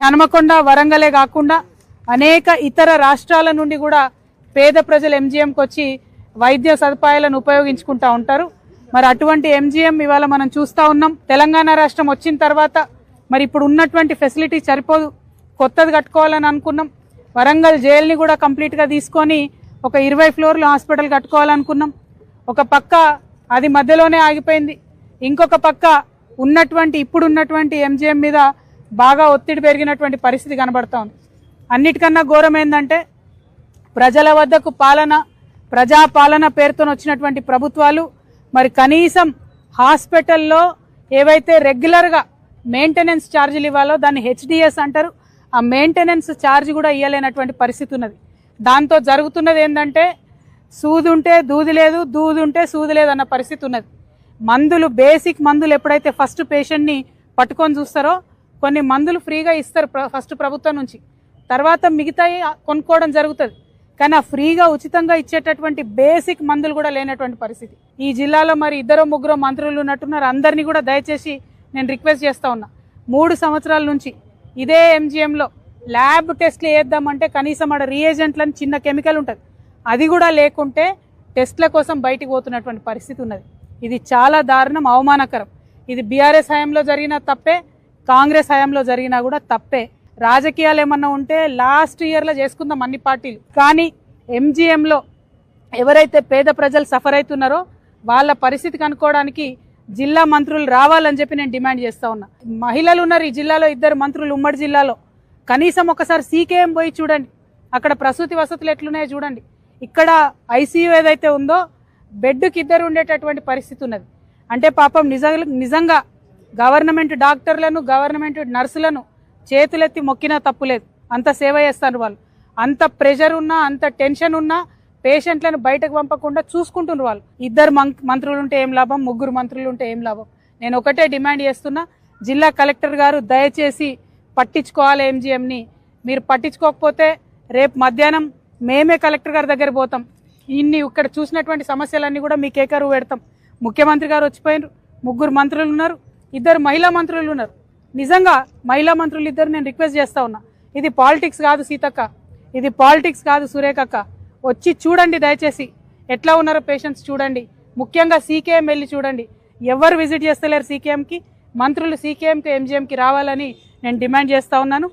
హనుమకొండ వరంగలే కాకుండా అనేక ఇతర రాష్ట్రాల నుండి కూడా పేద ప్రజలు ఎంజీఎంకి వచ్చి వైద్య సదుపాయాలను ఉపయోగించుకుంటూ ఉంటారు. మరి అటువంటి ఎంజీఎం ఇవాళ మనం చూస్తూ ఉన్నాం. తెలంగాణ రాష్ట్రం వచ్చిన తర్వాత మరి ఇప్పుడు ఉన్నటువంటి ఫెసిలిటీ సరిపోదు. కొత్తది కట్టుకోవాలని అనుకున్నాం. వరంగల్ జైల్ని కూడా కంప్లీట్గా తీసుకొని ఒక ఇరవై ఫ్లోర్లు హాస్పిటల్ కట్టుకోవాలనుకున్నాం. ఒక పక్క అది మధ్యలోనే ఆగిపోయింది. ఇంకొక పక్క ఉన్నటువంటి ఇప్పుడున్నటువంటి ఎంజీఎం మీద బాగా ఒత్తిడి పెరిగినటువంటి పరిస్థితి కనబడతా ఉంది అన్నిటికన్నా ఘోరం ఏంటంటే ప్రజల వద్దకు పాలన ప్రజాపాలన పేరుతో వచ్చినటువంటి ప్రభుత్వాలు మరి కనీసం హాస్పిటల్లో ఏవైతే రెగ్యులర్గా మెయింటెనెన్స్ ఛార్జీలు ఇవ్వాలో దాన్ని హెచ్డిఎస్ అంటారు. ఆ మెయింటెనెన్స్ ఛార్జ్ కూడా ఇవ్వలేనటువంటి పరిస్థితి ఉన్నది. దాంతో జరుగుతున్నది ఏంటంటే సూదుంటే ఉంటే దూది లేదు దూదుంటే సూది లేదు అన్న పరిస్థితి ఉన్నది. మందులు బేసిక్ మందులు ఎప్పుడైతే ఫస్ట్ పేషెంట్ని పట్టుకొని చూస్తారో కొన్ని మందులు ఫ్రీగా ఇస్తారు ప్ర- ఫస్ట్ ప్రభుత్వం నుంచి. తర్వాత మిగతాయి కొనుక్కోవడం జరుగుతుంది. కానీ ఆ ఫ్రీగా ఉచితంగా ఇచ్చేటటువంటి బేసిక్ మందులు కూడా లేనటువంటి పరిస్థితి. ఈ జిల్లాలో మరి ఇద్దరు ముగ్గురు మంత్రులు ఉన్నట్టున్నారు. అందరినీ కూడా దయచేసి నేను రిక్వెస్ట్ చేస్తూ ఉన్నా. మూడు సంవత్సరాల నుంచి ఇదే ఎంజిఎంలో ల్యాబ్ టెస్ట్లు వేద్దామంటే కనీసం ఆడ రీఏజెంట్లని చిన్న కెమికల్ ఉంటుంది. అది కూడా లేకుంటే టెస్ట్ల కోసం బయటికి పోతున్నటువంటి పరిస్థితి ఉన్నది. ఇది చాలా దారుణం అవమానకరం. ఇది బీఆర్ఎస్ హయాంలో జరిగిన తప్పే. కాంగ్రెస్ హయాంలో జరిగినా కూడా తప్పే. రాజకీయాలు ఏమన్నా ఉంటే లాస్ట్ ఇయర్లో చేసుకుందాం అన్ని పార్టీలు. కానీ ఎంజీఎంలో ఎవరైతే పేద ప్రజలు సఫర్ అవుతున్నారో వాళ్ళ పరిస్థితి కనుక్కోవడానికి జిల్లా మంత్రులు రావాలని చెప్పి నేను డిమాండ్ చేస్తా ఉన్నా. మహిళలు ఉన్నారు ఈ జిల్లాలో ఇద్దరు మంత్రులు ఉమ్మడి జిల్లాలో. కనీసం ఒకసారి సీకేఎం పోయి చూడండి. అక్కడ ప్రసూతి వసతులు ఎట్లున్నాయో చూడండి. ఇక్కడ ఐసీయూ ఏదైతే ఉందో బెడ్కి ఇద్దరు ఉండేటటువంటి పరిస్థితి ఉన్నది. అంటే పాపం నిజంగా నిజంగా గవర్నమెంట్ డాక్టర్లను గవర్నమెంట్ నర్సులను చేతులెత్తి మొక్కినా తప్పులేదు అంత సేవ చేస్తారు వాళ్ళు. అంత ప్రెషర్ ఉన్నా అంత టెన్షన్ ఉన్నా పేషెంట్లను బయటకు పంపకుండా చూసుకుంటున్నారు వాళ్ళు. ఇద్దరు మం- మంత్రులు ఉంటే ఏం లాభం? ముగ్గురు మంత్రులు ఉంటే ఏం లాభం? నేను ఒకటే డిమాండ్ చేస్తున్నా జిల్లా కలెక్టర్ గారు దయచేసి పట్టించుకోవాలి ఎంజిఎంని. మీరు పట్టించుకోకపోతే రేపు మధ్యాహ్నం మేమే కలెక్టర్ గారి దగ్గర పోతాం. ఇన్ని ఇక్కడ చూసినటువంటి సమస్యలన్నీ కూడా మీకు ఏకరువు పెడతాం. ముఖ్యమంత్రి గారు వచ్చిపోయినారు ముగ్గురు మంత్రులు ఉన్నారు. ఇద్దరు మహిళా మంత్రులు ఉన్నారు. నిజంగా మహిళా మంత్రులు ఇద్దరు నేను రిక్వెస్ట్ చేస్తా ఉన్నా. ఇది పాలిటిక్స్ కాదు సీతక్క. ఇది పాలిటిక్స్ కాదు సురేఖక్క. వచ్చి చూడండి దయచేసి. ఎట్లా ఉన్నారో పేషెంట్స్ చూడండి. ముఖ్యంగా సీకేఎం వెళ్ళి చూడండి. ఎవరు విజిట్ చేస్తలేరు సీకేఎంకి? మంత్రులు సీకేఎంకి ఎంజీఎంకి రావాలని నేను డిమాండ్ చేస్తా ఉన్నాను.